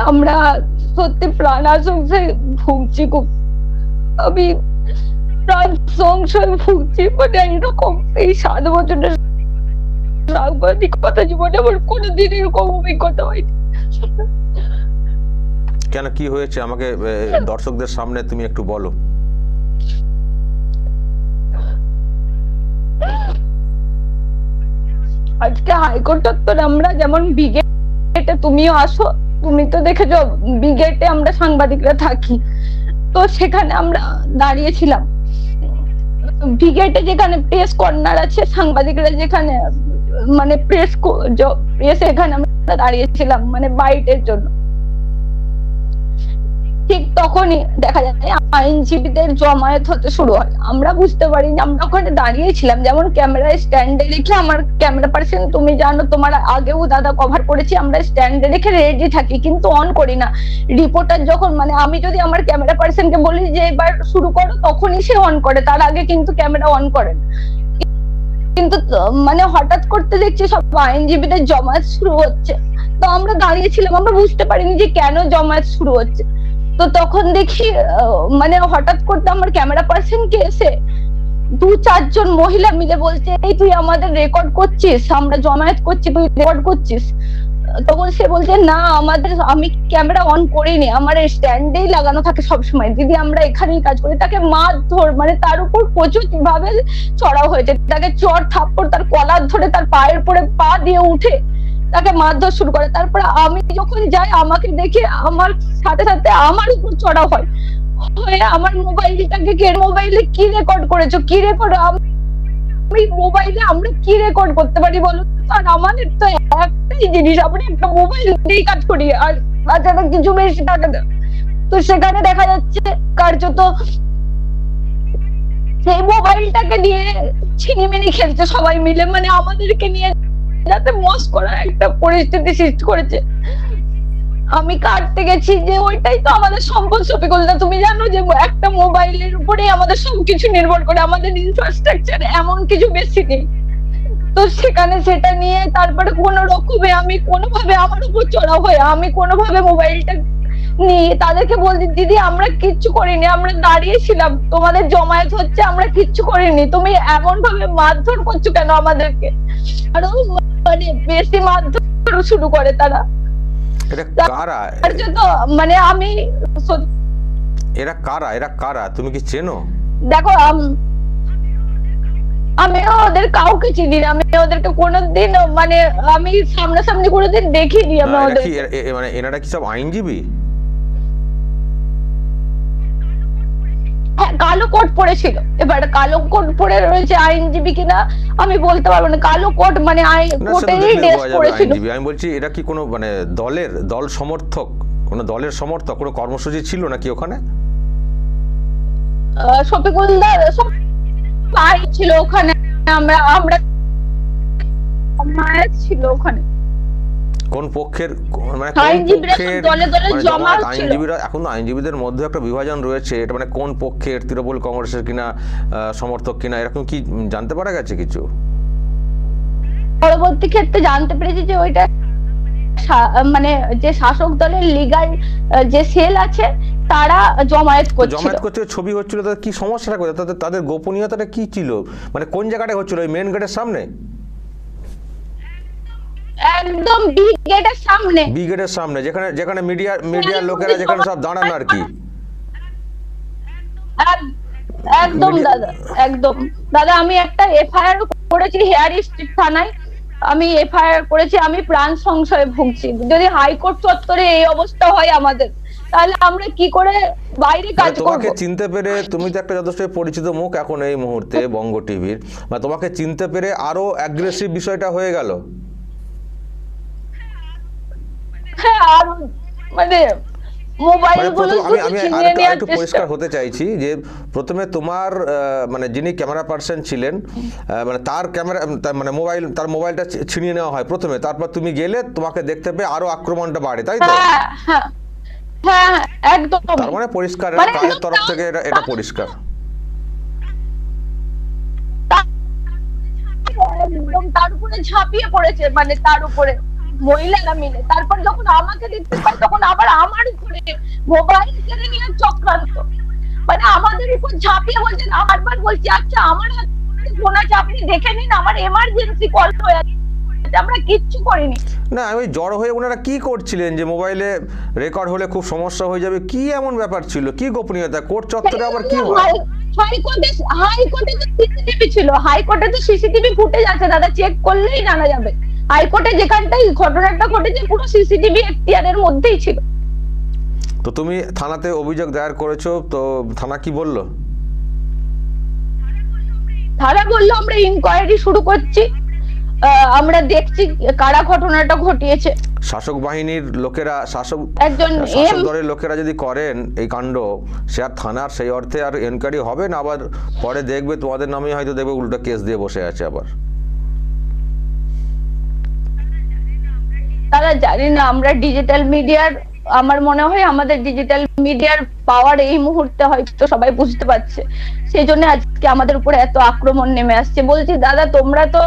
আমরা সত্যি প্রাণ ভুগছি খুব। আমি প্রাণ সংশয় ভুগছি মানে এরকম এই সাত বছরের সাংবাদিকতা জীবনে আমার কোনোদিন এরকম অভিজ্ঞতা হয়নি। কেন কি হয়েছে? আমাকে দর্শকদের সামনে তুমি একটু বলো। আজকে হাইকোর্ট চত্বরে আমরা যেমন ব্রিগেডে তুমিও আসো তুমি তো দেখেছ ব্রিগেডে আমরা সাংবাদিকরা থাকি। তো সেখানে আমরা দাঁড়িয়েছিলাম। ব্রিগেডে যেখানে প্রেস কর্নার আছে, সাংবাদিকরা যেখানে মানে প্রেস প্রেস এখানে আমরা দাঁড়িয়েছিলাম মানে বাইটের জন্য। ঠিক তখনই দেখা যায় আইনজীবীদের জমায়েত হতে শুরু হয়। আমরা বুঝতে পারি যে আমরা ওখানে দাঁড়িয়েছিলাম। যেমন ক্যামেরায় স্ট্যান্ডে রেখে আমার ক্যামেরা পার্সন তুমি জানো তোমার আগেও দাদা কভার করেছি, আমরা স্ট্যান্ডে রেখে রেডি থাকি, কিন্তু অন করি না। রিপোর্টার যখন মানে আমি যদি আমার ক্যামেরা পার্সনকে বলি যে এবার শুরু করো, তখনই সে অন করে, তার আগে কিন্তু ক্যামেরা অন করে না। কিন্তু মানে হঠাৎ করতে দেখছি সব আইনজীবীদের জমায়েত শুরু হচ্ছে। তো আমরা দাঁড়িয়েছিলাম, আমরা বুঝতে পারিনি যে কেন জমায়েত শুরু হচ্ছে। তো তখন দেখি মানে হঠাৎ করতে আমার ক্যামেরা পার্সন কে এসে দু চারজন মহিলা মিলে বলছে, এই তুই আমাদের রেকর্ড করছিস, আমরা জমায়েত করছি, তুই রেকর্ড করছিস? তখন সে বলছে, না, আমাদের, আমি ক্যামেরা অন করিনি, আমার স্ট্যান্ডেই লাগানো থাকে সব সময় দিদি আমরা এখানেই কাজ করি, তাকে মারধর মানে তার উপর প্রচুর ভাবে চড়াও হয়েছে। তাকে চর থাপ্পড়, তার কলার ধরে তার পায়ের পরে পা দিয়ে উঠে তাকে মারধর শুরু করে। তারপরে আমি যখন যাই, আমাকে দেখে আমার সাথে সাথে আমার উপর চড়া হয়। হয়ে আমার মোবাইলটাকে কে মোবাইলে কি রেকর্ড করেছ, কি রেকর্ড আমি মোবাইলে আমরা কি রেকর্ড করতে পারি বলো আর আমাদের তো একটাই জিনিস, আমরা একটা মোবাইল দিয়েই কাজ করি। আর তাছাড়া কিছু বেশি টাকা তো সেখানে দেখা যাচ্ছে, কার্যত সেই মোবাইলটাকে নিয়ে ছিনিমিনি খেলছে সবাই মিলে। মানে আমাদেরকে নিয়ে যাতে মস করা, একটা পরিস্থিতি সৃষ্টি করেছে। আমি কাটতে গেছি যে ওইটাই তো আমাদের সম্পদ শফিকুল্লাহ তুমি জানো যে একটা মোবাইলের উপরেই আমাদের সবকিছু নির্ভর করে, আমাদের ইনফ্রাস্ট্রাকচার এমন কিছু বেশি নেই। তো সেখানে সেটা নিয়ে তারপরে কোন রকমে আমি কোনোভাবে আমার উপর চড়া হয়ে, আমি কোনোভাবে মোবাইলটা নিয়ে তাদেরকে বলছি দিদি আমরা কিচ্ছু করিনি আমরা দাঁড়িয়েছিলাম। তোমাদের জমায়েত হচ্ছে আমরা কিচ্ছু করিনি। তুমি এমন ভাবে মারধর করছ কেন আমাদেরকে? আরও মানে বেশি মারধর শুরু করে তারা। মানে আমি এরা কারা? এরা কারা? তুমি কি চেনো? দেখো আম- ওদের কাউকে চিনি না। আমি ওদেরকে কোনোদিন মানে আমি সামনাসামনি কোনোদিন দেখিনি আমি ওদের মানে এনারা কি সব আইনজীবী? কালো কোট পরেছিল। এবার কালো কোট পরে রয়েছে আইনজীবী কিনা আমি বলতে পারব না। কালো কোট মানে আই না সে তো কোটেরই ড্রেস পরেছিল। আমি বলছি এটা কি কোনো মানে দলের দল সমর্থক? কোনো দলের সমর্থক? কোনো কর্মসূচি ছিল নাকি ওখানে? শফিকুলদার সব ছিল ওখানে। আমরা আমরা ছিল ওখানে। কোন পক্ষের মানে আইনজীবীরা মানে। আইনজীবীরা এখন আইনজীবীদের মধ্যে একটা বিভাজন রয়েছে এটা মানে কোন পক্ষের তৃণমূল কংগ্রেসের কিনা সমর্থক কিনা এরকম কি জানতে পারা গেছে কিছু? পরবর্তী ক্ষেত্রে জানতে পেরেছি যে ওইটা মানে যে শাসক দলের লিগাল যে সেল আছে তারা জমায়েত করছিল। জমায়েত করতে ছবি হচ্ছিল তাদের কি সমস্যাটা কোথায়? তাদের তাদের গোপনীয়তাটা কি ছিল? মানে কোন জায়গাটায় হচ্ছিল? ওই মেন গেটের সামনে? একদম বিগ গেটের সামনে। বি গেটের সামনে যেখানে যেখানে মিডিয়া মিডিয়ার লোকেরা যেখানে সব দাঁড়ান আর কি। একদম দাদা একদম। দাদা আমি একটা এফআইআর করেছি হেয়ার স্ট্রিট থানায়। আমি এফআইআর করেছি আমি প্রাণ সংশয়ে ভুগছি। যদি হাইকোর্ট চত্বরে এই অবস্থা হয় আমাদের তাহলে আমরা কি করে বাইরে কাজ মানে তোমাকে চিনতে পেরে তুমি তো একটা যথেষ্ট পরিচিত মুখ এখন এই মুহূর্তে বঙ্গ টিভির মানে তোমাকে চিনতে পেরে আরও অ্যাগ্রেসিভ বিষয়টা হয়ে গেল। আর মানে মানে আমি পরিষ্কার হতে চাইছি যে প্রথমে তোমার মানে যিনি ক্যামেরা পার্সন ছিলেন মানে তার ক্যামেরা মানে মোবাইল তার মোবাইলটা ছিনিয়ে নেওয়া হয় প্রথমে। তারপর তুমি গেলে তোমাকে দেখতে পেয়ে আরও আক্রমণটা বাড়ে তাই তো? হ্যাঁ হ্যাঁ হ্যাঁ একদম। তার মানে পরিষ্কার মানে তরফ থেকে এটা এটা পরিষ্কার। তার উপরে ঝাঁপিয়ে পড়েছে মানে তার উপরে। মহিলারা মিলে। তারপর যখন আমাকে দেখতে পাই তখন আবার আমার উপরে মোবাইল কেড়ে নিয়ে চক্রান্ত। মানে আমাদের উপর ঝাঁপিয়ে বলছেন বারবার বলছি আচ্ছা আমার ফোন আছে আপনি দেখে নিন আমার এমার্জেন্সি কল হয়ে আছে। আমরা কিচ্ছু করিনি। না আমি জড় হয়ে ওনারা কি করছিলেন যে মোবাইলে রেকর্ড হলে খুব সমস্যা হয়ে যাবে? কি এমন ব্যাপার ছিল? কি গোপনীয়তা? কোর্ট চত্বরে আবার কি হয় হাই- হাইকোর্টে হাইকোর্টে তো সিসিটিভি ছিল। হাইকোর্টে তো সিসিটিভি ফুটেজ আছে দাদা চেক করলেই জানা যাবে। হাইকোর্টে যেখানটাই ঘটনাটা ঘটেছে পুরো সিসিটিভি এখতিয়ারের মধ্যেই ছিল। তো তুমি থানাতে অভিযোগ দায়ের করেছ তো থানা কি বলল? তারা বলল আমরা ইনকোয়ারি শুরু করছি। আমরা দেখছি কারা ঘটনাটা ঘটিয়েছে। শাসক বাহিনীর লোকেরা শাসক একজন দলের লোকেরা যদি করেন এই কাণ্ড সে আর থানার সেই অর্থে আর এনকোয়ারি হবে না আবার পরে দেখবে তোমাদের নামে হয়তো দেখবে উল্টো কেস দিয়ে বসে আছে আবার। তারা জানে না, আমরা ডিজিটাল মিডিয়ার আমার মনে হয় আমাদের ডিজিটাল মিডিয়ার পাওয়ার এই মুহূর্তে হয়তো সবাই বুঝতে পারছে। সেই জন্য আজকে আমাদের উপরে এত আক্রমণ নেমে আসছে। বলছি, দাদা, তোমরা তো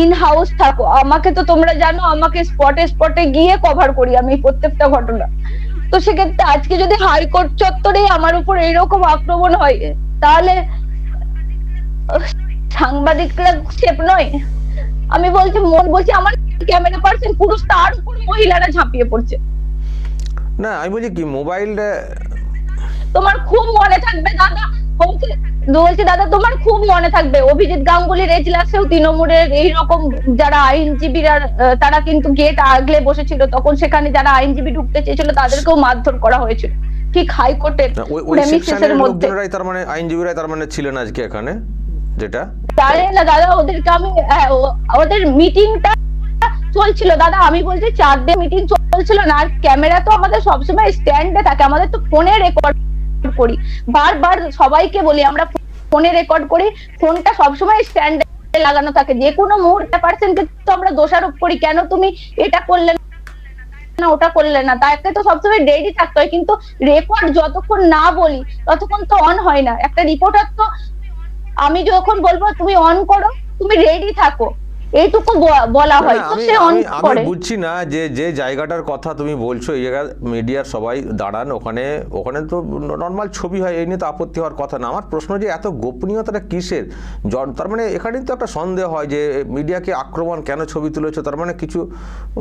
ইন হাউস থাকো। আমাকে তো তোমরা জানো, আমাকে স্পটে স্পটে গিয়ে কভার করি আমি প্রত্যেকটা ঘটনা। তো সেক্ষেত্রে আজকে যদি হাইকোর্ট চত্বরে আমার উপর এইরকম আক্রমণ হয়, তাহলে সাংবাদিকরা সেফ নয়। আমি বলছি, মন বলছি, আমার ক্যামেরা পার্সন পুরুষ তার উপর মহিলারা ঝাঁপিয়ে পড়ছে। না আমি বলছি কি তোমার খুব মনে থাকবে দাদা বলছি বলছি দাদা তোমার খুব মনে থাকবে। অভিজিৎ গাঙ্গুলির এজলাসেও তৃণমূলের এইরকম যারা আইনজীবীরা তারা কিন্তু গেট আগলে বসেছিল তখন সেখানে যারা আইনজীবী ঢুকতে চেয়েছিল তাদেরকেও মারধর করা হয়েছিল। ঠিক হাইকোর্টের এর মধ্যে। তার মানে আইনজীবীরাই তার মানে ছিলেন আজকে এখানে যেটা? জানে না দাদা ওদেরকে আমি হ্যাঁ, ওদের মিটিংটা চলছিল, দাদা, আমি বলছি চার দিন মিটিং চলছিল না, আর ক্যামেরা তো আমাদের সবসময় স্ট্যান্ডে থাকে, আমাদের তো ফোনে রেকর্ড করি। বারবার সবাইকে বলি, আমরা ফোনে রেকর্ড করি ফোনটা সবসময় স্ট্যান্ডে লাগানো থাকে। যে কোনো মুহূর্তে পার্সেন্টকে তো আমরা দোষারোপ করি, কেন তুমি এটা করলে না, ওটা করলে না? তাকে তো সবসময় রেডি থাকতে হয়, কিন্তু রেকর্ড যতক্ষণ না বলি, ততক্ষণ তো অন হয় না। একটা রিপোর্টার তো, আমি যখন বলব, তুমি অন করো, তুমি রেডি থাকো। এইটুকু বলা হয়। তো আমি সে অন করে। বুঝছি না যে যে জায়গাটার কথা তুমি বলছো এই জায়গায় মিডিয়ার সবাই দাঁড়ান ওখানে ওখানে তো নর্মাল ছবি হয় এই নিয়ে তো আপত্তি হওয়ার কথা না। আমার প্রশ্ন যে এত গোপনীয়তাটা কিসের? তার মানে এখানেই তো একটা সন্দেহ হয় যে মিডিয়াকে আক্রমণ কেন ছবি তুলেছো? তার মানে কিছু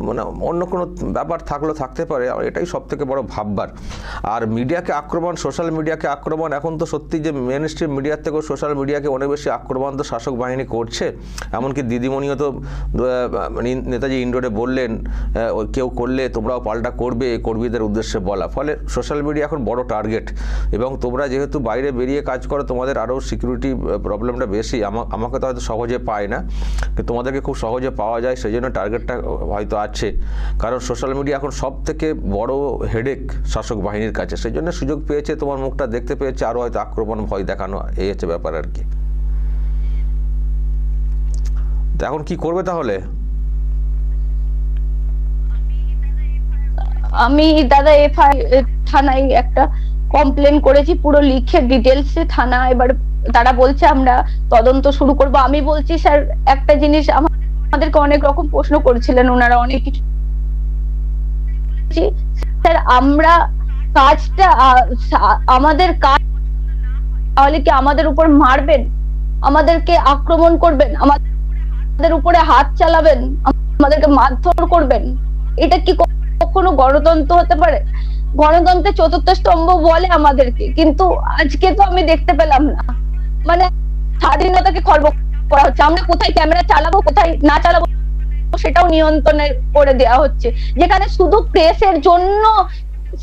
মানে অন্য কোনো ব্যাপার থাকলেও থাকতে পারে আর এটাই সব থেকে বড় ভাববার। আর মিডিয়াকে আক্রমণ সোশ্যাল মিডিয়াকে আক্রমণ এখন তো সত্যি যে মেন স্ট্রিম মিডিয়ার থেকেও সোশ্যাল মিডিয়াকে অনেক বেশি আক্রমণ তো শাসক বাহিনী করছে এমনকি দিদিমণিও তো আহ, মানে নেতাজি ইন্ডোরে বললেন কেউ করলে তোমরাও পাল্টা করবে কর্মীদের উদ্দেশ্যে বলা। ফলে সোশ্যাল মিডিয়া এখন বড় টার্গেট এবং তোমরা যেহেতু বাইরে বেরিয়ে কাজ করো তোমাদের আরও সিকিউরিটি প্রবলেমটা বেশি। আমা- আমাকে তো হয়তো সহজে পায় না তোমাদেরকে খুব সহজে পাওয়া যায় সেই জন্য টার্গেটটা হয়তো আছে। কারণ সোশ্যাল মিডিয়া এখন সব থেকে বড় হেডেক শাসক বাহিনীর কাছে। সেই জন্য সুযোগ পেয়েছে তোমার মুখটা দেখতে পেয়েছে আরও হয়তো আক্রমণ ভয় দেখানো এই হচ্ছে ব্যাপার আর কি। তো এখন কি করবে তাহলে? আমি দাদা এফআই থানায় একটা কমপ্লেন করেছি, পুরো লিখে ডিটেলসে থানা এবার তারা বলছে আমরা তদন্ত শুরু করব। আমি বলছি, স্যার, একটা জিনিস আমাদেরকে অনেক রকম প্রশ্ন করেছিলেন, ওনারা অনেক কিছু স্যার, আমরা কাজটা আমাদের কাজ, তাহলে কি আমাদের উপর মারবেন? আমাদেরকে আক্রমণ করবেন? আমাদের উপরে হাত চালাবেন, আমাদেরকে মারধর করবেন, এটা কি কখনো গণতন্ত্র হতে পারে? গণতন্ত্রের চতুর্থ স্তম্ভ বলে আমাদেরকে, কিন্তু আজকে তো আমি দেখতে পেলাম না। মানে স্বাধীনতাকে খর্ব করা হচ্ছে। আমরা কোথায় ক্যামেরা চালাবো, কোথায় না চালাবো, সেটাও নিয়ন্ত্রণে করে দেওয়া হচ্ছে। যেখানে শুধু প্রেসের জন্য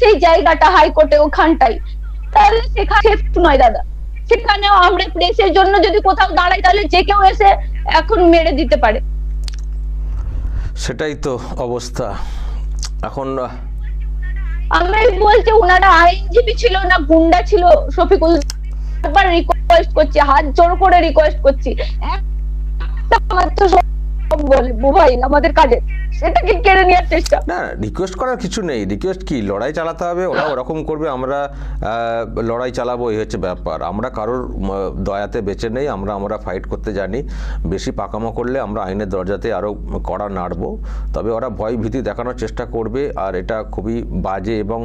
সেই জায়গাটা হাইকোর্টে ওখানটাই। তাহলে সেখানে নয় দাদা। সেখানেও আমরা প্রেসের জন্য যদি কোথাও দাঁড়াই তাহলে যে কেউ এসে এখন মেরে দিতে পারে। সেটাই তো অবস্থা। এখন আমি বলছি ওনারা আইনজীবী ছিল না গুন্ডা ছিল শফিকুল একবার রিকোয়েস্ট করছি হাত জোর করে রিকোয়েস্ট করছি। আমাদের কাজে। সেটাকে কেড়ে নেওয়ার চেষ্টা? না রিকোয়েস্ট করার কিছু নেই। রিকোয়েস্ট কি? লড়াই চালাতে হবে ওরা ওরকম করবে আমরা লড়াই চালাবো এই হচ্ছে ব্যাপার। আমরা কারোর দয়াতে বেঁচে নেই আমরা আমরা ফাইট করতে জানি। বেশি পাকামো করলে আমরা আইনের দরজাতে আরও কড়া নাড়বো। তবে ওরা ভয় ভীতি দেখানোর চেষ্টা করবে আর এটা খুবই বাজে এবং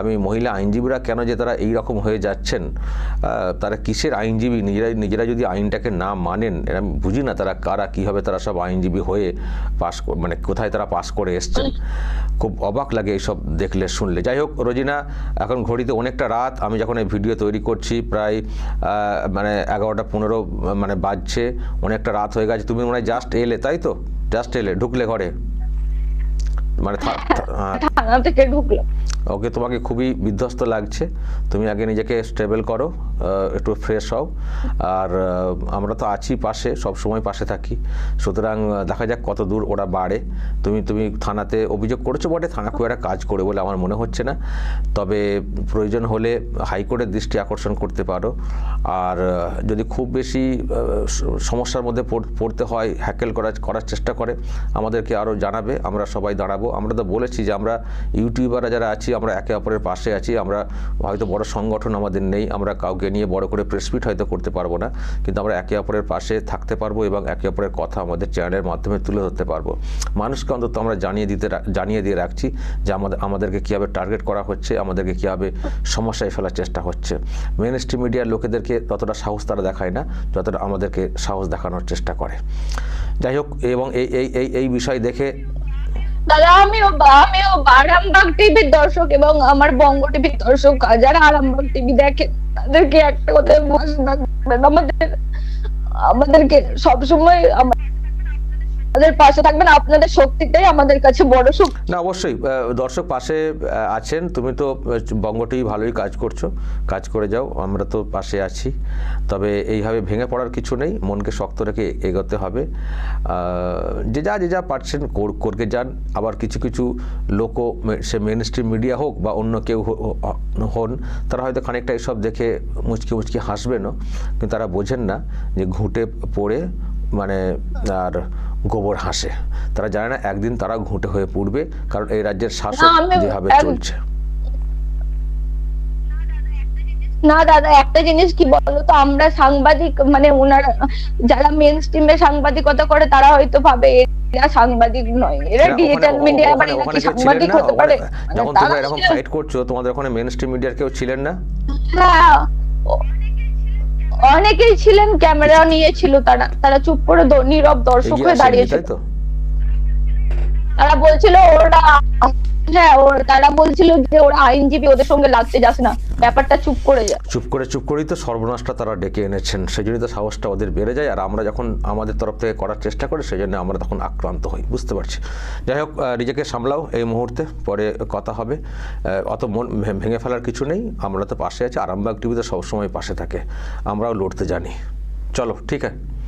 আমি মহিলা আইনজীবীরা কেন যে তারা এই রকম হয়ে যাচ্ছেন তারা কিসের আইনজীবী? নিজেরাই নিজেরা যদি আইনটাকে না মানেন এরা বুঝি না তারা কারা কীভাবে তারা সব আইনজীবী হয়ে পাস মানে কোথায় তারা পাশ করে এসছেন। খুব অবাক লাগে এইসব দেখলে শুনলে। যাই হোক রোজিনা এখন ঘড়িতে অনেকটা রাত। আমি যখন এই ভিডিও তৈরি করছি প্রায় মানে এগারোটা পনেরো মানে বাজছে অনেকটা রাত হয়ে গেছে। তুমি মনে হয় জাস্ট এলে তাই তো? জাস্ট এলে ঢুকলে ঘরে। মানে হ্যাঁ, থানা থেকে ঢুকলো ওকে তোমাকে খুবই বিধ্বস্ত লাগছে। তুমি আগে নিজেকে স্টেবল করো একটু ফ্রেশ হও। আর আমরা তো আছি পাশে সব সময় পাশে থাকি। সুতরাং দেখা যাক কত দূর ওরা বাড়ে। তুমি তুমি থানাতে অভিযোগ করেছ বটে? থানা খুব একটা কাজ করে বলে আমার মনে হচ্ছে না। তবে প্রয়োজন হলে হাইকোর্টের দৃষ্টি আকর্ষণ করতে পারো। আর যদি খুব বেশি সমস্যার মধ্যে পড়তে হয় হ্যাকেল করার করার চেষ্টা করে আমাদেরকে আরও জানাবে। আমরা সবাই দাঁড়াবো। আমরা তো বলেছি যে আমরা ইউটিউবাররা যারা আছি, আমরা একে অপরের পাশে আছি, আমরা হয়তো বড় সংগঠন আমাদের নেই, আমরা কাউকে নিয়ে বড় করে প্রেসমিট হয়তো করতে পারব না, কিন্তু আমরা একে অপরের পাশে থাকতে পারব এবং একে অপরের কথা আমাদের চ্যানেলের মাধ্যমে তুলে ধরতে পারব। মানুষকে অন্তত আমরা জানিয়ে দিতে জানিয়ে দিয়ে রাখছি যে আমাদের, আমাদেরকে কীভাবে টার্গেট করা হচ্ছে, আমাদেরকে কীভাবে সমস্যায় ফেলার চেষ্টা হচ্ছে। মেন স্ট্রিম মিডিয়ার লোকেদেরকে ততটা সাহস তারা দেখায় না, যতটা আমাদেরকে সাহস দেখানোর চেষ্টা করে। যাই হোক, এবং এই এই এই বিষয় দেখে দাদা, আমিও আমিও আরামবাগ টিভির দর্শক এবং আমার বঙ্গ টিভির দর্শক যারা আরামবাগ টিভি দেখে, তাদেরকে একটা কথা আমাদের, আমাদেরকে সবসময় আমাদের পাশে থাকবেন আপনাদের শক্তিটাই আমাদের কাছে বড় শক্তি। না অবশ্যই দর্শক পাশে আছেন তুমি তো আহ, বঙ্গটি ভালোই কাজ করছ কাজ করে যাও আমরা তো পাশে আছি তবে এইভাবে ভেঙে পড়ার কিছু নেই মনকে শক্ত রেখে এগোতে হবে যে যা যে যা পারছেন কর- করকে যান আবার কিছু কিছু লোকও সে মেন মিডিয়া হোক বা অন্য কেউ হন তারা হয়তো খানিকটা এইসব দেখে মুচকি মুচকি হাসবেনও কিন্তু তারা বোঝেন না যে ঘুঁটে পড়ে মানে আর গোবর হাসে। তারা জানে না একদিন তারা ঘুঁটে হয়ে পড়বে কারণ এই রাজ্যের শাসক যেভাবে চলছে। না দাদা একটা জিনিস কি বলতো? আমরা সাংবাদিক মানে ওনারা যারা মেন স্ট্রিমে সাংবাদিকতা করে তারা হয়তো ভাবে এরা সাংবাদিক নয়। এরা ডিজিটাল মিডিয়া মানে কি সাংবাদিক হতে পারে। মানে যখন তারা তোমরা এরকম ফাইট করছ তোমাদের ওখানে মেন স্ট্রিম মিডিয়ার কেউ ছিলেন না? হ্যাঁ। অনেকেই ছিলেন ক্যামেরা নিয়েছিল তারা। তারা চুপ করে নীরব দর্শক হয়ে দাঁড়িয়েছিল। তারা বলছিল ওরা হ্যাঁ তারা বলছিল যে ওরা আইনজীবী ওদের সঙ্গে লাগতে যাস না। ব্যাপারটা চুপ করে যায়। চুপ করে, চুপ করেই তো সর্বনাশটা তারা ডেকে এনেছেন। সেই জন্যই তো সাহসটা ওদের বেড়ে যায়। আর আমরা যখন আমাদের তরফ থেকে করার চেষ্টা করি, সেই জন্য আমরা তখন আক্রান্ত হই। বুঝতে পারছি। যাই হোক নিজেকে সামলাও এই মুহূর্তে। পরে কথা হবে। অত মন ভেঙে ফেলার কিছু নেই। আমরা তো পাশে আছি। আরামবাগ টিভিতে সবসময় পাশে থাকে। আমরাও লড়তে জানি। চলো, ঠিক আছে।